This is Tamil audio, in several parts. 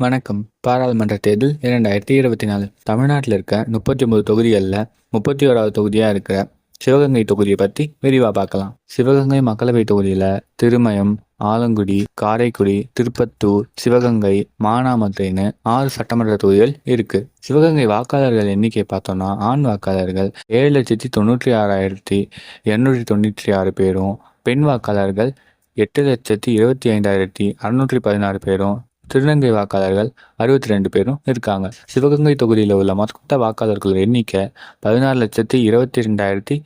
வணக்கம். பாராளுமன்ற தேர்தல் இரண்டாயிரத்தி இருபத்தி நாலு. தமிழ்நாட்டில் இருக்க முப்பத்தி ஒன்பது தொகுதிகளில் முப்பத்தி ஓராவது தொகுதியாக இருக்கிற சிவகங்கை தொகுதியை பற்றி விரிவாக பார்க்கலாம். சிவகங்கை மக்களவை தொகுதியில் திருமயம் ஆலங்குடி காரைக்குடி திருப்பத்தூர் சிவகங்கை மானாமதுரைன்னு ஆறு சட்டமன்ற தொகுதிகள் இருக்கு. சிவகங்கை வாக்காளர்கள் எண்ணிக்கை பார்த்தோம்னா ஆண் வாக்காளர்கள் ஏழு லட்சத்தி தொண்ணூற்றி ஆறாயிரத்தி எண்ணூற்றி தொண்ணூற்றி ஆறு பேரும் பெண் வாக்காளர்கள் எட்டு லட்சத்தி இருபத்தி ஐந்தாயிரத்தி அறுநூற்றி பதினாறு பேரும் திருநங்கை வாக்காளர்கள் அறுபத்தி ரெண்டு பேரும் இருக்காங்க. சிவகங்கை தொகுதியில் உள்ள மொத்த வாக்காளர்கள் எண்ணிக்கை பதினாறு லட்சத்தி இருபத்தி ரெண்டாயிரத்தி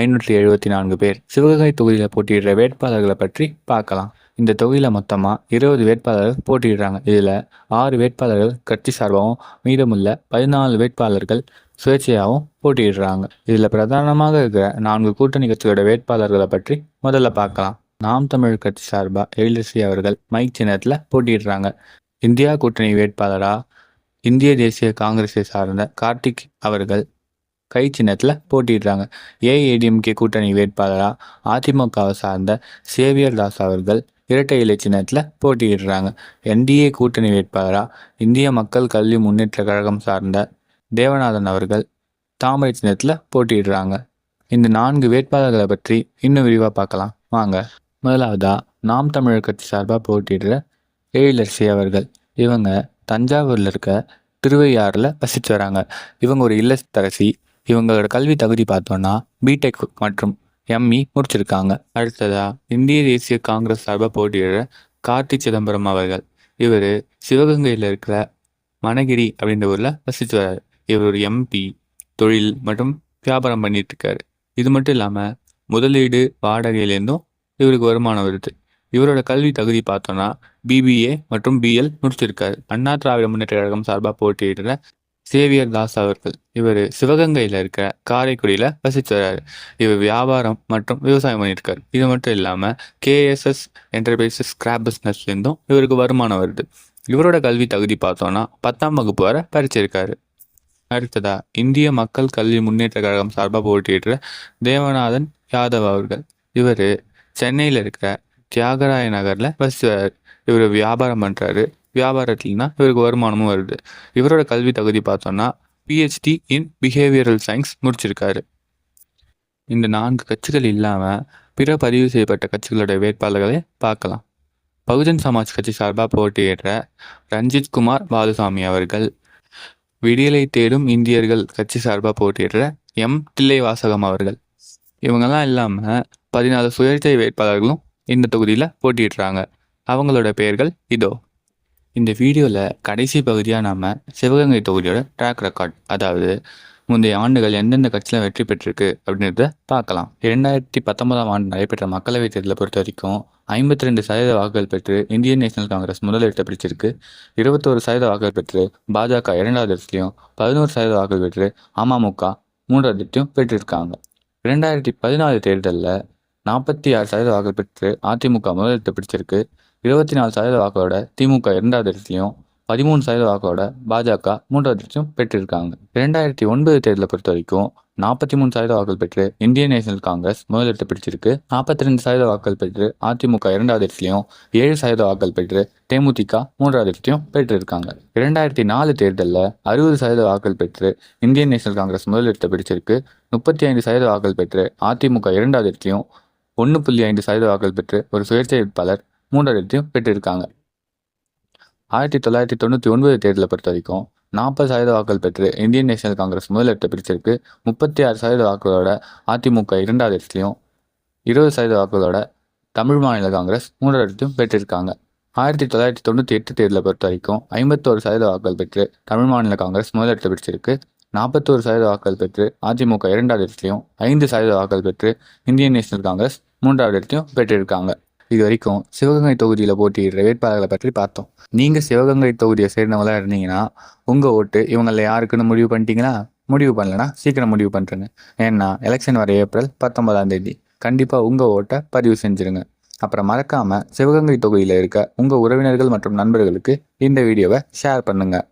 ஐநூற்றி எழுபத்தி நான்கு பேர். சிவகங்கை தொகுதியில் போட்டியிடுற வேட்பாளர்களை பற்றி பார்க்கலாம். இந்த தொகுதியில் மொத்தமாக இருபது வேட்பாளர்கள் போட்டியிடுறாங்க. இதில் ஆறு வேட்பாளர்கள் கட்சி சார்பாகவும் மீதமுள்ள பதினாலு வேட்பாளர்கள் சுயேட்சையாகவும் போட்டியிடுறாங்க. இதில் பிரதானமாக இருக்கிற நான்கு கூட்டணி கட்சிகளோட வேட்பாளர்களை பற்றி முதல்ல பார்க்கலாம். நாம் தமிழ் கட்சி சார்பாக எழிலரசி அவர்கள் மைக் சின்னத்தில் போட்டியிடுறாங்க. இந்தியா கூட்டணி வேட்பாளராக இந்திய தேசிய காங்கிரஸை சார்ந்த கார்த்திக் அவர்கள் கை சின்னத்தில் போட்டியிடுறாங்க. ஏஐடிஎம்கே கூட்டணி வேட்பாளராக அதிமுகவை சார்ந்த சேவியர் தாஸ் அவர்கள் இரட்டை இலை சின்னத்தில் போட்டியிடுறாங்க. என்டிஏ கூட்டணி வேட்பாளராக இந்திய மக்கள் கல்வி முன்னேற்ற கழகம் சார்ந்த தேவநாதன் அவர்கள் தாமரை சின்னத்தில் போட்டியிடுறாங்க. இந்த நான்கு வேட்பாளர்களை பற்றி இன்னும் விரிவாக பார்க்கலாம். வாங்க. முதலாவதாக நாம் தமிழர் கட்சி சார்பாக போட்டியிடுற எழிலரசி அவர்கள். இவங்க தஞ்சாவூரில் இருக்க திருவையாறில் வசித்து வராங்க. இவங்க ஒரு இல்லத்தரசி இவங்களோட கல்வி தகுதி பார்த்தோன்னா பிடெக் மற்றும் எம்இ முடிச்சிருக்காங்க. அடுத்ததா இந்திய தேசிய காங்கிரஸ் சார்பாக போட்டியிடுற கார்த்தி சிதம்பரம் அவர்கள். இவர் சிவகங்கையில் இருக்கிற மணகிரி அப்படின்ற ஊரில் வசித்து வர்றாரு இவர் ஒரு எம்பி தொழில் மற்றும் வியாபாரம் பண்ணிட்டு இருக்காரு. இது மட்டும் இல்லாமல் முதலீடு வாடகையிலேருந்தும் இவருக்கு வருமானம் வருது. இவரோட கல்வி தகுதி பார்த்தோன்னா பிபிஏ மற்றும் பிஎல் முடிச்சிருக்காரு. அண்ணா திராவிட முன்னேற்ற கழகம் சார்பாக போட்டியிடுற சேவியர் தாஸ் அவர்கள். இவர் சிவகங்கையில் இருக்கிற காரைக்குடியில் வசித்து வர்றாரு. இவர் வியாபாரம் மற்றும் விவசாயம் பண்ணியிருக்காரு. இது மட்டும் இல்லாமல் கேஎஸ்எஸ் என்டர்பிரைசஸ் ஸ்கிராப் பிஸ்னஸ்லேருந்தும் இவருக்கு வருமானம் வருது. இவரோட கல்வி தகுதி பார்த்தோன்னா பத்தாம் வகுப்பு வரை பறிச்சிருக்காரு அடுத்ததா இந்திய மக்கள் கல்வி முன்னேற்ற கழகம் சார்பாக போட்டியிடுற தேவநாதன் யாதவ் அவர்கள். இவர் சென்னையில் இருக்கிற தியாகராய நகரில் பஸ் இவர் வியாபாரம் பண்ணுறாரு வியாபாரத்துலனா இவருக்கு வருமானமும் வருது. இவரோட கல்வி தகுதி பார்த்தோன்னா பிஹெச்டி இன் பிஹேவியரல் சயின்ஸ் முடிச்சிருக்காரு. இந்த நான்கு கட்சிகள் இல்லாமல் பிற பதிவு செய்யப்பட்ட கட்சிகளோட வேட்பாளர்களை பார்க்கலாம். பகுஜன் சமாஜ் கட்சி சார்பாக போட்டியிடுற ரஞ்சித் குமார் பாலுசாமி அவர்கள் விடியலை தேடும் இந்தியர்கள் கட்சி சார்பாக போட்டியிடுற எம் தில்லை வாசகம் அவர்கள் இவங்கெல்லாம் இல்லாமல் பதினாலு சுயேட்சை வேட்பாளர்களும் இந்த தொகுதியில் போட்டியிடுறாங்க. அவங்களோட பெயர்கள் இதோ. இந்த வீடியோவில் கடைசி பகுதியாக நாம் சிவகங்கை தொகுதியோட ட்ராக் ரெக்கார்ட் அதாவது முந்தைய ஆண்டுகள் எந்தெந்த கட்சியில் வெற்றி பெற்றிருக்கு அப்படின்றத பார்க்கலாம். இரண்டாயிரத்தி பத்தொன்பதாம் ஆண்டு நடைபெற்ற மக்களவைத் தேர்தலை பொறுத்த வரைக்கும் ஐம்பத்தி ரெண்டு சதவீத வாக்குகள் பெற்று இந்தியன் நேஷனல் காங்கிரஸ் முதலிடத்தை பிடிச்சிருக்கு. இருபத்தோரு சதவீத வாக்குகள் பெற்று பாஜக இரண்டாவது இடத்துலையும் பதினோரு சதவீத வாக்குகள் பெற்று அமமுக மூன்றாவது இடத்தையும் பெற்றிருக்காங்க. இரண்டாயிரத்தி பதினாலு தேர்தலில் நாற்பத்தி ஆறு சதவீத வாக்கு பெற்று அதிமுக முதலிடத்தை பிடிச்சிருக்கு. இருபத்தி நாலு சதவீத வாக்கோட திமுக இரண்டாவது இடத்துலையும் பதிமூணு சதவீத வாக்கோட பாஜக மூன்றாவது இடத்தையும் பெற்றிருக்காங்க. இரண்டாயிரத்தி ஒன்பது தேர்தலை பொறுத்த வரைக்கும் நாற்பத்தி மூணு சதவீத வாக்குகள் பெற்று இந்தியன் நேஷனல் காங்கிரஸ் முதலிடத்தை பிடிச்சிருக்கு. நாற்பத்தி ரெண்டு சதவீத வாக்குகள் பெற்று அதிமுக இரண்டாவது இடத்துலையும் ஏழு சதவீத வாக்குகள் பெற்று தேமுதிக மூன்றாவது இடத்தையும் பெற்றிருக்காங்க. இரண்டாயிரத்தி நாலு தேர்தலில் அறுபது சதவீத வாக்குகள் பெற்று இந்தியன் நேஷனல் காங்கிரஸ் முதலிடத்தை பிடிச்சிருக்கு. முப்பத்தி ஐந்து சதவீத வாக்குகள் பெற்று அதிமுக இரண்டாவது இடத்தையும் ஒன்று புள்ளி ஐந்து சதவீத வாக்குகள் பெற்று ஒரு சுயேட்சை வேட்பாளர் மூன்றாவது இடத்தையும் பெற்றிருக்காங்க. ஆயிரத்தி தொள்ளாயிரத்தி தொண்ணூற்றி ஒன்பது தேர்தலை பொறுத்த வரைக்கும் நாற்பது சதவீத வாக்குகள் பெற்று இந்தியன் நேஷனல் காங்கிரஸ் முதலிடத்தை பிரிச்சிருக்கு. முப்பத்தி ஆறு சதவீத வாக்குகளோட அதிமுக இரண்டாவது இடத்துலையும் இருபது சதவீத வாக்குகளோட தமிழ் மாநில காங்கிரஸ் மூன்றாவது இடத்தையும் பெற்றிருக்காங்க. ஆயிரத்தி தொள்ளாயிரத்தி தொண்ணூற்றி எட்டு தேர்தலை பொறுத்த வரைக்கும் ஐம்பத்தோரு சதவீத வாக்குகள் பெற்று தமிழ் மாநில காங்கிரஸ் முதலிடத்தை பிடிச்சிருக்கு நாற்பத்தோரு சதவீத வாக்குகள் பெற்று அதிமுக இரண்டாவது இடத்துலையும் ஐந்து சதவீத வாக்குகள் பெற்று இந்தியன் நேஷனல் காங்கிரஸ் மூன்றாவது இடத்தையும் பெற்றிருக்காங்க. இது வரைக்கும் சிவகங்கை தொகுதியில் போட்டியிடுற வேட்பாளர்களை பற்றி பார்த்தோம். நீங்கள் சிவகங்கை தொகுதியை சேர்ந்தவங்களாக இருந்தீங்கன்னா உங்கள் ஓட்டு இவங்களில் யாருக்குன்னு முடிவு பண்ணிட்டீங்களா? முடிவு பண்ணலன்னா சீக்கிரம் முடிவு பண்ணுறேங்க ஏன்னா எலெக்ஷன் வர ஏப்ரல் பத்தொன்பதாம் தேதி. கண்டிப்பாக உங்கள் ஓட்டை பதிவு செஞ்சுருங்க. அப்புறம் மறக்காமல் சிவகங்கை தொகுதியில் இருக்க உங்கள் உறவினர்கள் மற்றும் நண்பர்களுக்கு இந்த வீடியோவை ஷேர் பண்ணுங்கள்